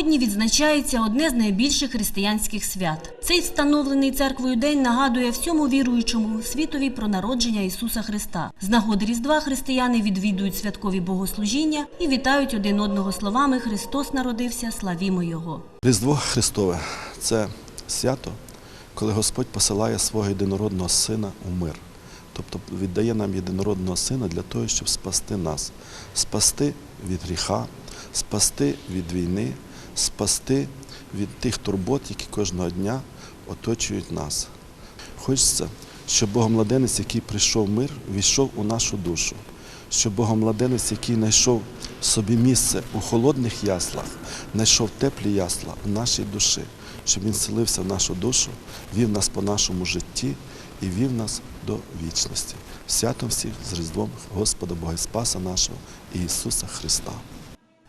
Сьогодні відзначається одне з найбільших християнських свят. Цей встановлений церквою день нагадує всьому віруючому світові про народження Ісуса Христа. З нагоди Різдва християни відвідують святкові богослужіння і вітають один одного словами Христос народився, славімо Його. Різдво Христове це свято, коли Господь посилає свого єдинородного сина у мир. Тобто віддає нам єдинородного сина для того, щоб спасти нас, спасти від гріха, спасти від війни, спасти від тих турбот, які кожного дня оточують нас. Хочеться, щоб Богомладенець, який прийшов в мир, війшов у нашу душу, щоб Богомладенець, який знайшов собі місце у холодних яслах, знайшов теплі ясла в нашій душі, щоб він селився в нашу душу, вів нас по нашому житті і вів нас до вічності. Святом всіх з Різдвом Господа Бога і Спаса нашого Ісуса Христа.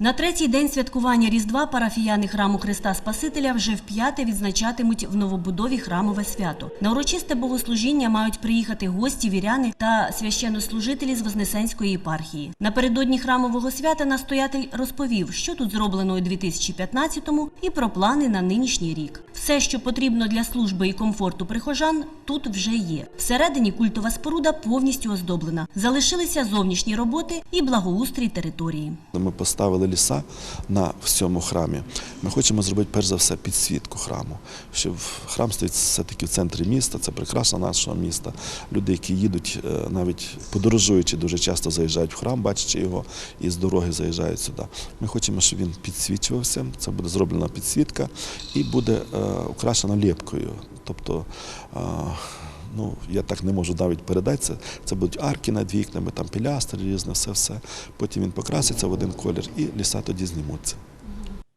На третій день святкування Різдва парафіяни храму Христа Спасителя вже вп'яте відзначатимуть в новобудові храмове свято. На урочисте богослужіння мають приїхати гості, віряни та священнослужителі з Вознесенської єпархії. Напередодні храмового свята настоятель розповів, що тут зроблено у 2015-му і про плани на нинішній рік. Все, що потрібно для служби і комфорту прихожан, тут вже є. Всередині культова споруда повністю оздоблена. Залишилися зовнішні роботи і благоустрій території. Ми поставили ліса на всьому храмі. Ми хочемо зробити перш за все підсвітку храму, щоб храм стоїть все-таки в центрі міста, це прикраса нашого міста. Люди, які їдуть, е, навіть подорожуючи, дуже часто заїжджають в храм, бачачи його, і з дороги заїжджають сюди. Ми хочемо, щоб він підсвічувався. Це буде зроблена підсвітка і буде е, украшена ліпкою. Тобто ну, я так не можу навіть передати це. Це будуть арки над вікнами, там пілястри різне, все-все. Потім він покраситься в один колір і ліса тоді знімуться.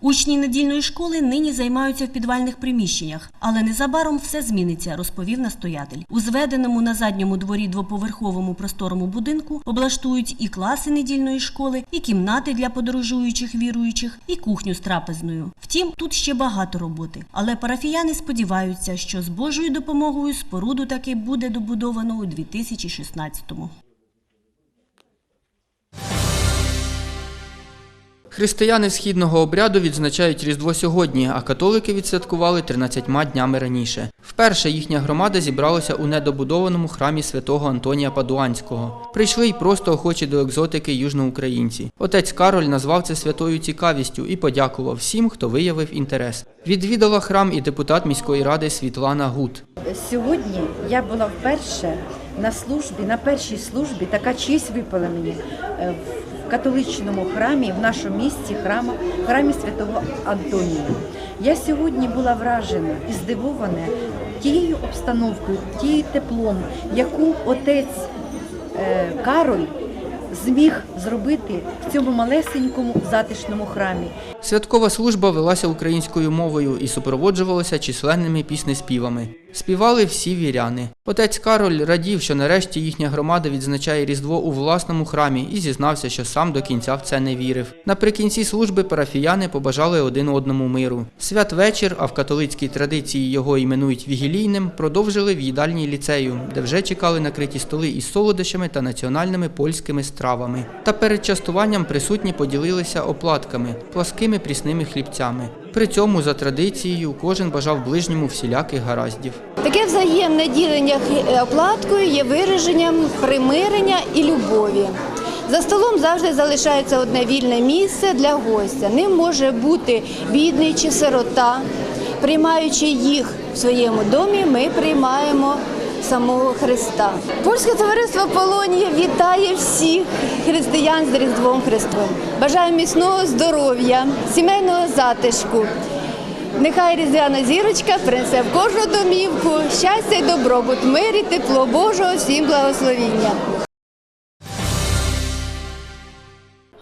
Учні недільної школи нині займаються в підвальних приміщеннях, але незабаром все зміниться, розповів настоятель. У зведеному на задньому дворі двоповерховому просторому будинку облаштують і класи недільної школи, і кімнати для подорожуючих віруючих, і кухню з трапезною. Втім, тут ще багато роботи. Але парафіяни сподіваються, що з Божою допомогою споруду таки буде добудовано у 2016-му. Християни східного обряду відзначають Різдво сьогодні, а католики відсвяткували 13 днями раніше. Вперше їхня громада зібралася у недобудованому храмі святого Антонія Падуанського. Прийшли й просто охочі до екзотики южноукраїнці. Отець Кароль назвав це святою цікавістю і подякував всім, хто виявив інтерес. Відвідала храм і депутат міської ради Світлана Гут. Сьогодні я була вперше на службі, на першій службі, така честь випала мені е, католичному храмі, в нашому місті храму, храмі святого Антонія. Я сьогодні була вражена і здивована тією обстановкою, тією теплом, яку отець е, Кароль зміг зробити в цьому малесенькому затишному храмі. Святкова служба велася українською мовою і супроводжувалася численними піснеспівами. Співали всі віряни. Отець Кароль радів, що нарешті їхня громада відзначає Різдво у власному храмі і зізнався, що сам до кінця в це не вірив. Наприкінці служби парафіяни побажали один одному миру. Святвечір, а в католицькій традиції його іменують вігілійним, продовжили в їдальні ліцею, де вже чекали накриті столи із солодощами та національними польськими стравами. Та перед частуванням присутні поділилися оплатками, пласкими прісними хлібцями. При цьому, за традицією, кожен бажав ближньому всіляких гараздів. Таке взаємне ділення оплаткою є вираженням примирення і любові. За столом завжди залишається одне вільне місце для гостя. Ним може бути бідний чи сирота. Приймаючи їх в своєму домі, ми приймаємо самого Христа. Польське товариство Полонія вітає всіх християн з Різдвом Христом. Бажаю міцного здоров'я, сімейного затишку. Нехай різдвяна зірочка принесе в кожну домівку щастя й добробут, мир і тепло Божого, всім благословіння.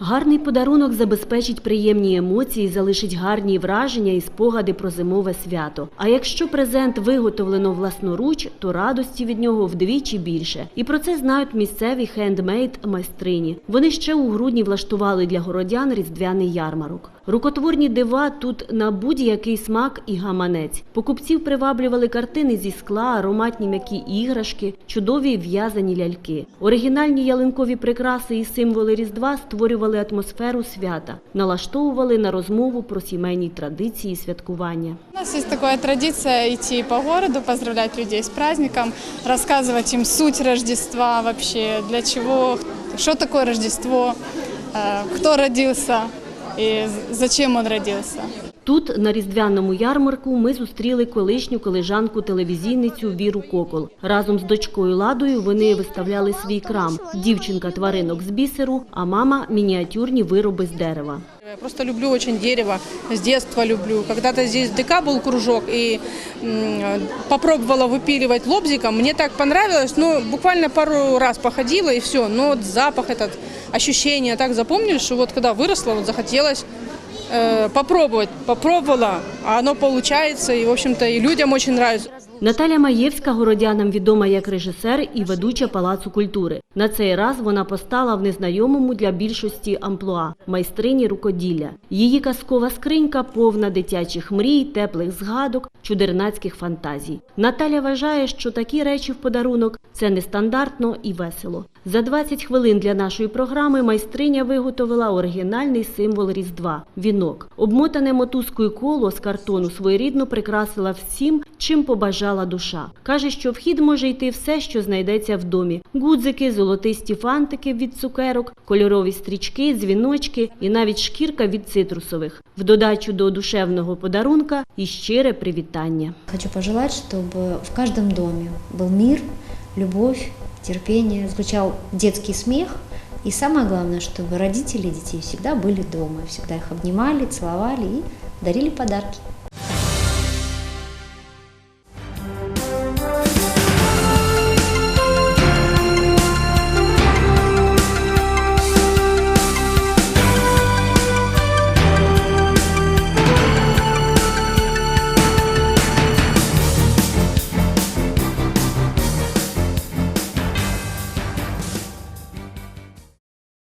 Гарний подарунок забезпечить приємні емоції, залишить гарні враження і спогади про зимове свято. А якщо презент виготовлено власноруч, то радості від нього вдвічі більше. І про це знають місцеві хендмейд майстрині. Вони ще у грудні влаштували для городян різдвяний ярмарок. Рукотворні дива тут на будь-який смак і гаманець. Покупців приваблювали картини зі скла, ароматні м'які іграшки, чудові в'язані ляльки. Оригінальні ялинкові прикраси і символи Різдва створювали атмосферу свята, налаштовували на розмову про сімейні традиції святкування. У нас есть такая традиция идти по городу, поздравлять людей с праздником, рассказывать им суть Рождества вообще, для чего, что такое Рождество, э, кто родился и зачем он родился. Тут, на різдвяному ярмарку, ми зустріли колишню колежанку телевізійницю Віру Кокол. Разом з дочкою Ладою вони виставляли свій крам. Дівчинка тваринок з бісеру, а мама мініатюрні вироби з дерева. Я просто люблю очень дерево, с детства люблю. Когда-то здесь в ДК был кружок и м, попробовала выпиливать лобзиком. Мне так понравилось, ну, буквально пару раз походила и все. Но вот запах этот, ощущения так запомнили, что вот когда выросла, вот захотелось э, попробовать. Попробовала, а оно получается, и, в общем-то, и людям очень нравится. Наталя Маєвська городянам відома як режисер і ведуча Палацу культури. На цей раз вона постала в незнайомому для більшості амплуа – майстрині рукоділля. Її казкова скринька повна дитячих мрій, теплих згадок, чудернацьких фантазій. Наталя вважає, що такі речі в подарунок – це нестандартно і весело. За 20 хвилин для нашої програми майстриня виготовила оригінальний символ Різдва – вінок. Обмотане мотузкою коло з картону своєрідно прикрасила всім, чим побажала душа. Каже, що в хід може йти все, що знайдеться в домі: гудзики, золотисті фантики від цукерок, кольорові стрічки, дзвіночки і навіть шкірка від цитрусових. В додачу до душевного подарунка і щире привітання. Хочу пожелать, чтобы в каждом доме был мир, любовь, терпение, звучал детский смех. И самое главное, чтобы родители детей всегда были дома, всегда их обнимали, целовали и дарили подарки.